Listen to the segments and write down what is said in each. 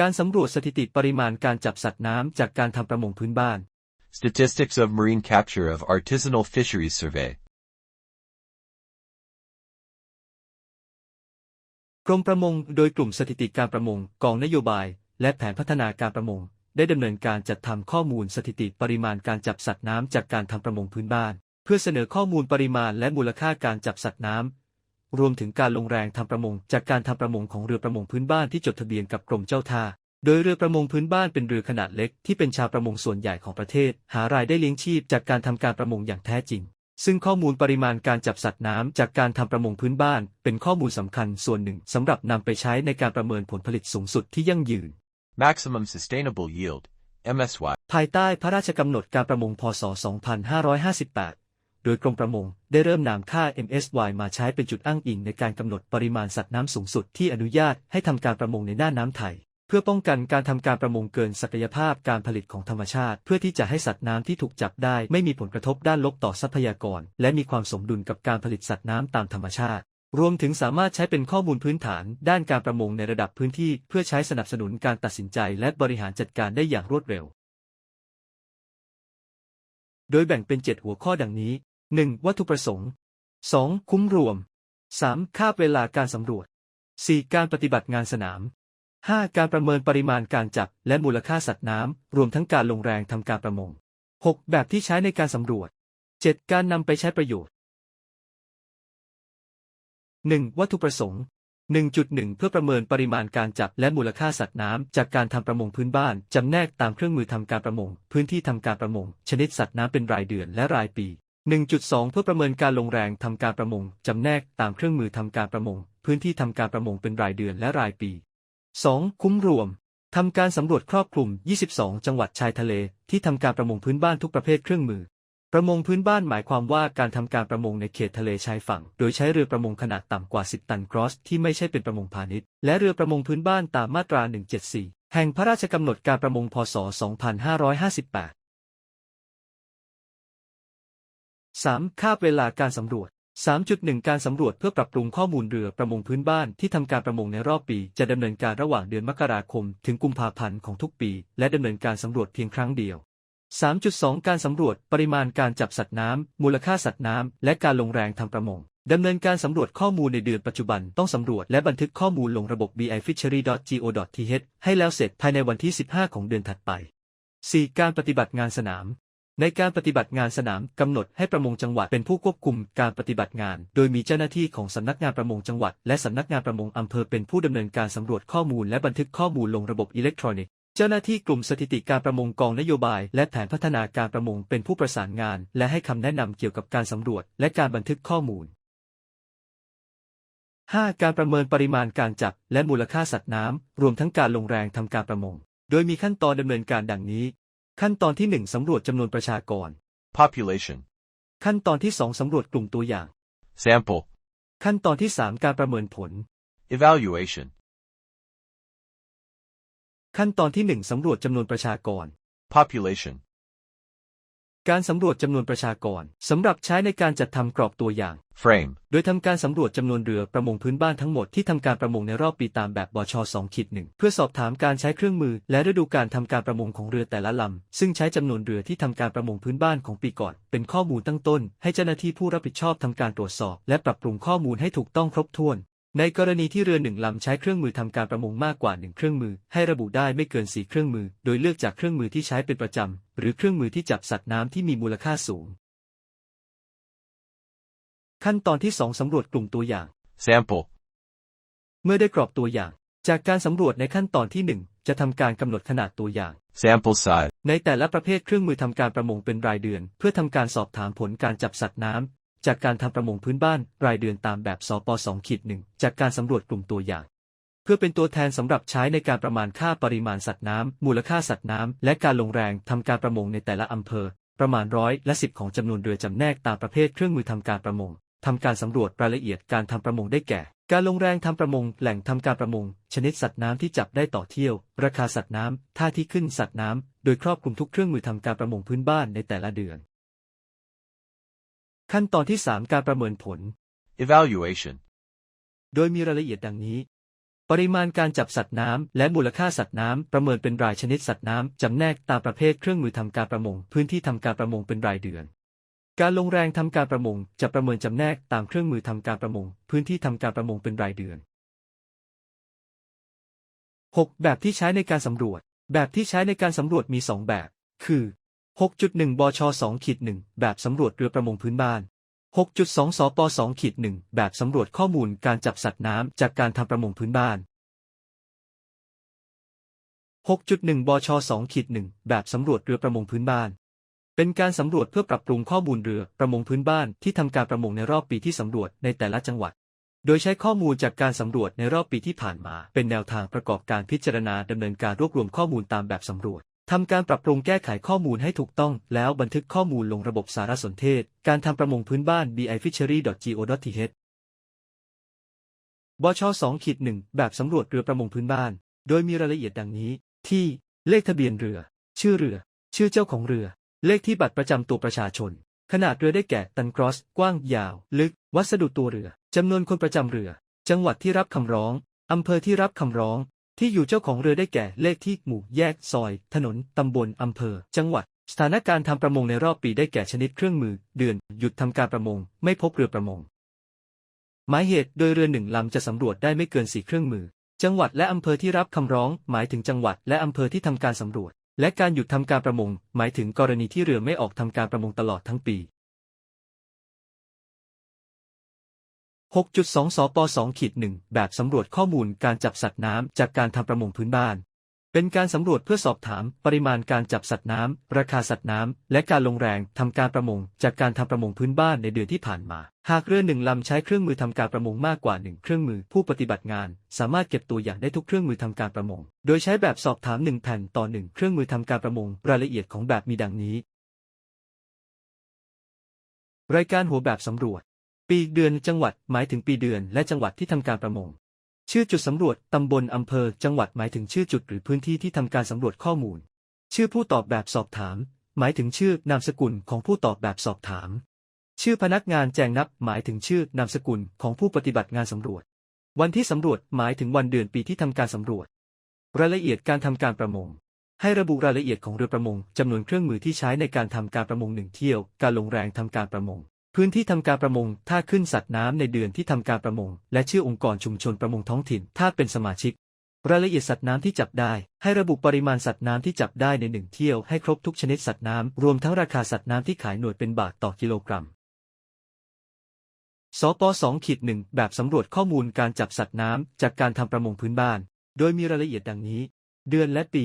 การสำรวจสถิติปริมาณการจับสัตว์น้ำจากการทำประมงพื้นบ้าน Statistics of marine capture of artisanal fisheries survey. กรมประมงโดยกลุ่มสถิติการประมงกองนโยบาย และแผนพัฒนาการประมง ได้ดำเนินการจัดทำข้อมูลสถิติปริมาณการจับสัตว์น้ำจากการทำประมงพื้นบ้าน เพื่อเสนอข้อมูลปริมาณและมูลค่าการจับสัตว์น้ำ รวมถึงการลงแรงทำประมง จากการทำประมงของเรือประมงพื้นบ้านที่จดทะเบียนกับกรมเจ้าท่า โดยเรือประมงพื้นบ้านเป็นเรือขนาดเล็กที่เป็นชาวประมงส่วนใหญ่ของประเทศ หารายได้เลี้ยงชีพจากการทำการประมงอย่างแท้จริง ซึ่งข้อมูลปริมาณการจับสัตว์น้ำจากการทำประมงพื้นบ้าน เป็นข้อมูลสำคัญส่วนหนึ่งสำหรับนำไปใช้ในการประเมินผลผลิตสูงสุดที่ยั่งยืน Maximum sustainable yield, MSY. ภายใต้พระราชกำหนดการประมงพศ 2558 โดยกรมประมงได้เริ่มนำค่า MSY มาใช้เป็นจุดอ้างอิงในการกำหนดปริมาณสัตว์น้ำสูงสุดที่อนุญาตให้ทำการประมงในหน่านน้ำไทย เพื่อป้องกันการทำการประมงเกินศักยภาพการผลิตของธรรมชาติ เพื่อที่จะให้สัตว์น้ำที่ถูกจับได้ไม่มีผลกระทบด้านลบต่อทรัพยากร และมีความสมดุลกับการผลิตสัตว์น้ำตามธรรมชาติรวมถึงสามารถใช้เป็นข้อมูลพื้นฐานด้านการประมงในระดับพื้นที่ เพื่อใช้สนับสนุนการตัดสินใจและบริหารจัดการได้อย่างรวดเร็ว โดยแบ่งเป็น 7 หัวข้อดังนี้ 1. วัตถุประสงค์ 2. คุ้มรวม 3. ค่าเวลาการสำรวจ 4. การปฏิบัติงานสนาม 5. การประเมินปริมาณการจับและมูลค่าสัตว์น้ำ รวมทั้งการลงแรงทำการประมง 6. แบบที่ใช้ในการสำรวจ 7. การนำไปใช้ประโยชน์ 1. วัตถุประสงค์ 1.1 เพื่อประเมินปริมาณการจับและมูลค่าสัตว์น้ำ จากการทำประมงพื้นบ้านจำแนกตามเครื่องมือทำการประมง พื้นที่ทำการประมง ชนิดสัตว์น้ำเป็นรายเดือนและรายปี 1.2 เพื่อประเมินการลงแรงทำการประมงจำแนกตามเครื่องมือทำการประมง พื้นที่ทำการประมงเป็นรายเดือนและรายปี 2. คุ้มรวมทำการสำรวจครอบคลุม 22 จังหวัดชายทะเล ที่ทำการประมงพื้นบ้านทุกประเภทเครื่องมือ ประมงพื้นบ้านหมายความว่าการทำการประมงในเขตทะเลชายฝั่ง โดยใช้เรือประมงขนาดต่ำกว่า 10 ตันกรอส ที่ไม่ใช่เป็นประมงพาณิชย์ และเรือประมงพื้นบ้านตามมาตรา 174 แห่งพระราชกำหนดการประมงพศ 2558 3. ค่าเวลาการสำรวจ 3.1 การสำรวจเพื่อปรับปรุงข้อมูลเรือประมงพื้นบ้านที่ทำการประมงในรอบปี จะดำเนินการระหว่างเดือนมกราคม ถึงกุมภาพันธ์ของทุกปี และดำเนินการสำรวจเพียงครั้งเดียว 3.2 การสำรวจปริมาณการจับสัตว์น้ำมูลค่าสัตว์น้ำและการลงแรงทำประมงดำเนินการสำรวจข้อมูลในเดือนปัจจุบันต้องสำรวจและบันทึกข้อมูลลงระบบ bifishery.go.th ให้แล้วเสร็จภายในวันที่ 15 ของเดือนถัดไป 4. การปฏิบัติงานสนาม ในการปฏิบัติงานสนามกำหนดให้ประมงจังหวัดเป็นผู้ควบคุมการปฏิบัติงาน โดยมีเจ้าหน้าที่ของสำนักงานประมงจังหวัด และสำนักงานประมงอำเภอเป็นผู้ดำเนินการสำรวจข้อมูลและบันทึกข้อมูลลงระบบอิเล็กทรอนิกส์เจ้าหน้าที่กลุ่มสถิติการประมงกองนโยบาย และแผนพัฒนาการประมงเป็นผู้ประสานงาน และให้คำแนะนำเกี่ยวกับการสำรวจ และการบันทึกข้อมูล 5. การประเมินปริมาณการจับ และมูลค่าสัตว์น้ำรวมทั้งการลงแรงทำการประมง โดยมีขั้นตอนดำเนินการดังนี้ ขั้นตอนที่ 1 สำรวจจำนวนประชากร Population. ขั้นตอนที่ 2 สำรวจกลุ่มตัวอย่าง Sample. ขั้นตอนที่ 3 การประเมินผล Evaluation. ขั้นตอนที่ 1 สำรวจจำนวนประชากร Population. การสำรวจจำนวนประชากรสำหรับใช้ในการจัดทำกรอบตัวอย่าง Frame. โดยทำการสำรวจจำนวนเรือประมงพื้นบ้านทั้งหมดที่ทำการประมงในรอบปีตามแบบบช2ขีดหนึ่งเพื่อสอบถามการใช้เครื่องมือ และฤดูการทำการประมงของเรือแต่ละลำ ซึ่งใช้จำนวนเรือที่ทำการประมงพื้นบ้านของปีก่อน เป็นข้อมูลตั้งต้น ให้เจ้าหน้าที่ผู้รับผิดชอบทำการตรวจสอบ และปรับปรุงข้อมูลให้ถูกต้องครบถ้วน ในกรณีที่เรือหนึ่งลำใช้เครื่องมือทำการประมงมากกว่าหนึ่งเครื่องมือ ให้ระบุได้ไม่เกินสี่เครื่องมือ โดยเลือกจากเครื่องมือที่ใช้เป็นประจำ หรือเครื่องมือที่จับสัตว์น้ำที่มีมูลค่าสูง ขั้นตอนที่ 2 สำรวจกลุ่มตัวอย่าง Sample. เมื่อได้กรอบตัวอย่าง จากการสำรวจในขั้นตอนที่ 1 จะทำการกำหนดขนาดตัวอย่าง Sample size. ในแต่ละประเภทเครื่องมือทำการประมงเป็นรายเดือน เพื่อทำการสอบถามผลการจับสัตว์น้ำ จากการทำประมงพื้นบ้านรายเดือนตามแบบสป2ขีดหนึ่งจากการสำรวจกลุ่มตัวอย่าง เพื่อเป็นตัวแทนสำหรับใช้ในการประมาณค่าปริมาณสัตว์น้ำมูลค่าสัตว์น้ำและการลงแรงทำการประมงในแต่ละอำเภอ ประมาณร้อยละสิบของจำนวนเรือจำแนกตามประเภทเครื่องมือทำการประมงทำการสำรวจรายละเอียดการทำประมงได้แก่ การลงแรงทำประมง แหล่งทำการประมง ชนิดสัตว์น้ำที่จับได้ต่อเที่ยว ราคาสัตว์น้ำท่าที่ขึ้นสัตว์น้ำโดยครอบคลุมทุกเครื่องมือทำการประมงพื้นบ้านในแต่ละเดือน ขั้นตอนที่ 3 การประเมินผล Evaluation. โดยมีรายละเอียดดังนี้ปปริมาณการจับสัตว์น้ำและมูลค่าสัตว์น้ำประเมินเป็นรายชนิดสัตว์น้ำจำแนกตามประเภทเครื่องมือทำการประมง พื้นที่ทำการประมงเป็นรายเดือน การลงแรงทำการประมงจะประเมินจำแนกตามเครื่องมือทำการประมง พื้นที่ทำการประมงเป็นรายเดือน 6. แบบที่ใช้ในการสำรวจ แบบที่ใช้ในการสำรวจมี 2 แบบ คือ 6.1 บช2ขีด1แบบสำรวจเรือประมงพื้นบ้าน 6.2 สป2ขีด1แบบสำรวจข้อมูลการจับสัตว์น้ำจากการทำประมงพื้นบ้าน 6.1 บช2ขีด1แบบสำรวจเรือประมงพื้นบ้าน เป็นการสำรวจเพื่อปรับปรุงข้อมูลเรือประมงพื้นบ้านที่ทำการประมงในรอบปีที่สำรวจในแต่ละจังหวัด โดยใช้ข้อมูลจากการสำรวจในรอบปีที่ผ่านมา เป็นแนวทางประกอบการพิจารณาดำเนินการรวบรวมข้อมูลตามแบบสำรวจ ทำการปรับปรุงแก้ไขข้อมูลให้ถูกต้อง แล้วบันทึกข้อมูลลงระบบสารสนเทศ การทำประมงพื้นบ้าน bifishery.go.th บช2ขีด1แบบสำรวจเรือประมงพื้นบ้าน โดยมีรายละเอียดดังนี้ ที่ เลขทะเบียนเรือ ชื่อเรือ ชื่อเจ้าของเรือ เลขที่บัตรประจำตัวประชาชน ขนาดเรือได้แก่ ตันกรอส กว้าง ยาว ลึก วัสดุตัวเรือ จำนวนคนประจำเรือ จังหวัดที่รับคำร้องอำเภอที่รับคำร้อง ที่อยู่เจ้าของเรือได้แก่เลขที่หมู่แยกซอย ถนน ตำบล อำเภอ จังหวัด สถานการณ์ทำประมงในรอบปีได้แก่ชนิดเครื่องมือ เดือน หยุดทำการประมง ไม่พบเรือประมง หมายเหตุโดยเรือหนึ่งลำจะสำรวจได้ไม่เกินสี่เครื่องมือ จังหวัดและอำเภอที่รับคำร้อง หมายถึงจังหวัดและอำเภอที่ทำการสำรวจ และการหยุดทำการประมง หมายถึงกรณีที่เรือไม่ออกทำการประมงตลอดทั้งปี 6.2 สป2ขีด1แบบสำรวจข้อมูลการจับสัตว์น้ำจากการทำประมงพื้นบ้าน เป็นการสำรวจเพื่อสอบถามปริมาณการจับสัตว์น้ำ ราคาสัตว์น้ำ และการลงแรงทำการประมงจากการทำประมงพื้นบ้านในเดือนที่ผ่านมา หากเรือหนึ่งลำใช้เครื่องมือทำการประมงมากกว่าหนึ่งเครื่องมือผู้ปฏิบัติงาน สามารถเก็บตัวอย่างได้ทุกเครื่องมือทำการประมง โดยใช้แบบสอบถามหนึ่งแผ่นต่อหนึ่งเครื่องมือทำการประมง รายละเอียดของแบบมีดังนี้ รายการหัวแบบสำรวจ ปีเดือนจังหวัดหมายถึงปีเดือนและจังหวัดที่ทำการประมง ชื่อจุดสำรวจตำบลอำเภอ จังหวัดหมายถึงชื่อจุดหรือพื้นที่ที่ทำการสำรวจข้อมูล ชื่อผู้ตอบแบบสอบถาม หมายถึงชื่อนามสกุลของผู้ตอบแบบสอบถาม ชื่อพนักงานแจงนับหมายถึงชื่อนามสกุลของผู้ปฏิบัติงานสำรวจ วันที่สำรวจหมายถึงวันเดือนปีที่ทำการสำรวจ รายละเอียดการทำการประมงให้ระบุรายละเอียดของเรือประมงจำนวนเครื่องมือที่ใช้ในการทำการประมงหนึ่งเที่ยว การลงแรงทำการประมง พื้นที่ทำการประมงท่าขึ้นสัตว์น้ำในเดือนที่ทำการประมง และชื่อองค์กรชุมชนประมงท้องถิ่น ถ้าเป็นสมาชิก รายละเอียดสัตว์น้ำที่จับได้ ให้ระบุปริมาณสัตว์น้ำที่จับได้ในหนึ่งเที่ยวให้ครบทุกชนิดสัตว์น้ำรวมทั้งราคาสัตว์น้ำที่ขายหน่วยเป็นบาทต่อกิโลกรัมสป2ขีด1แบบสำรวจข้อมูลการจับสัตว์น้ำจากการทำประมงพื้นบ้าน โดยมีรายละเอียดดังนี้ เดือนและปี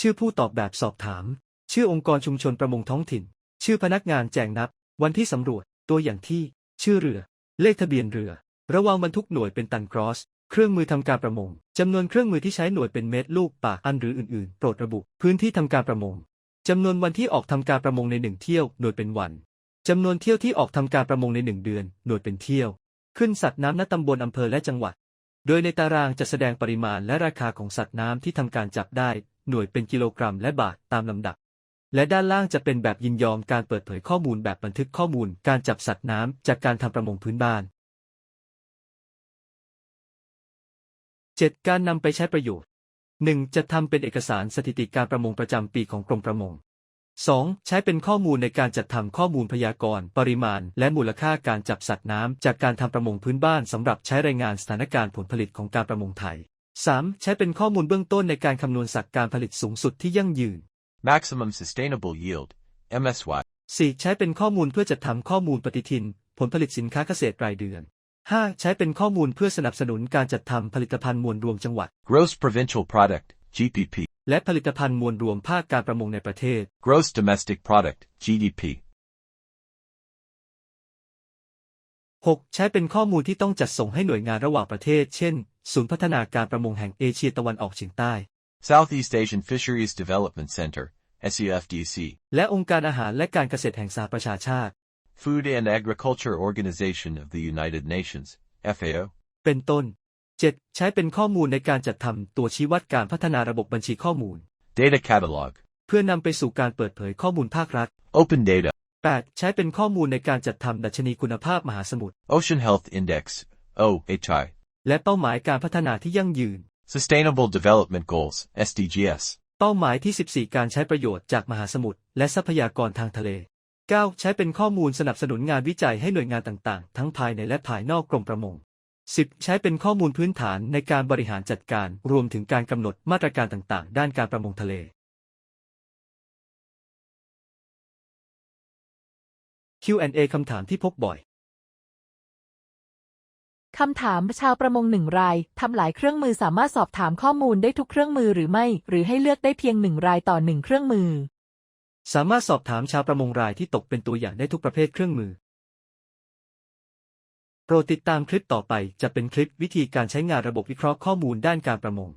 ชื่อผู้ตอบแบบสอบถาม ชื่อองค์กรชุมชนประมงท้องถิ่น ชื่อพนักงานแจงนับ วันที่สำรวจ ตัวอย่างที่ ชื่อเรือ เลขทะเบียนเรือ ระวางบรรทุกหน่วยเป็นตันกรอส เครื่องมือทำการประมงจำนวนเครื่องมือที่ใช้หน่วยเป็นเมตรลูกปากอันหรืออื่นๆ โปรดระบุ พื้นที่ทำการประมงจำนวนวันที่ออกทำการประมงในหนึ่งเที่ยวหน่วยเป็นวันจำนวนเที่ยวที่ออกทำการประมงในหนึ่งเดือนหน่วยเป็นเที่ยว ขึ้นสัตว์น้ำณตำบลอำเภอและจังหวัด โดยในตารางจะแสดงปริมาณและราคาของสัตว์น้ำที่ทำการจับได้ หน่วยเป็นกิโลกรัมและบาทตามลำดับ และด้านล่างจะเป็นแบบยินยอมการเปิดเผยข้อมูลแบบบันทึกข้อมูลการจับสัตว์น้ำจากการทำประมงพื้นบ้าน 7. การนำไปใช้ประโยชน์ 1. จะทำเป็นเอกสารสถิติการประมงประจำปีของกรมประมง 2. ใช้เป็นข้อมูลในการจัดทำข้อมูลพยากรณ์ ปริมาณ และมูลค่าการจับสัตว์น้ำจากการทำประมงพื้นบ้านสำหรับใช้รายงานสถานการณ์ผลผลิตของการประมงไทย 3. ใช้เป็นข้อมูลเบื้องต้นในการคำนวณสัดการผลิตสูงสุดที่ยั่งยืน Maximum sustainable yield, MSY. 4. ใช้เป็นข้อมูลเพื่อจัดทำข้อมูลปฏิทิน ผลผลิตสินค้าเกษตรรายเดือน 5. ใช้เป็นข้อมูลเพื่อสนับสนุนการจัดทำผลิตภัณฑ์มวลรวมจังหวัด Gross provincial product, GPP. และผลิตภัณฑ์มวลรวมภาคการประมงในประเทศ Gross domestic product, GDP. 6. ใช้เป็นข้อมูลที่ต้องจัดส่งให้หน่วยงานระหว่างประเทศ เช่น ศูนย์พัฒนาการประมงแห่งเอเชียตะวันออกเฉียงใต้ Southeast Asian Fisheries Development Center, SEFDC. และองค์การอาหารและการเกษตรแห่งสหประชาชาติ Food and Agriculture Organization of the United Nations, FAO. เป็นต้น 7. ใช้เป็นข้อมูลในการจัดทำตัวชี้วัดการพัฒนาระบบบัญชีข้อมูล Data catalog. เพื่อนำไปสู่การเปิดเผยข้อมูลภาครัฐ Open data. 8. ใช้เป็นข้อมูลในการจัดทำดัชนีคุณภาพมหาสมุทร Ocean Health Index, OHI. และเป้าหมายการพัฒนาที่ยั่งยืน Sustainable Development Goals, SDGs. เป้าหมายที่ 14 การใช้ประโยชน์จากมหาสมุทรและทรัพยากรทางทะเล 9. ใช้เป็นข้อมูลสนับสนุนงานวิจัยให้หน่วยงานต่างๆ ทั้งภายในและภายนอกกรมประมง 10. ใช้เป็นข้อมูลพื้นฐานในการบริหารจัดการ รวมถึงการกำหนดมาตรการต่างๆ ด้านการประมงทะเล Q&A คำถามที่พบบ่อย คำถามชาวประมงหนึ่งรายทำหลายเครื่องมือสามารถสอบถามข้อมูลได้ทุกเครื่องมือหรือไม่ หรือให้เลือกได้เพียงหนึ่งรายต่อหนึ่งเครื่องมือ สามารถสอบถามชาวประมงรายที่ตกเป็นตัวอย่างได้ทุกประเภทเครื่องมือ โปรดติดตามคลิปต่อไปจะเป็นคลิปวิธีการใช้งานระบบวิเคราะห์ข้อมูลด้านการประมง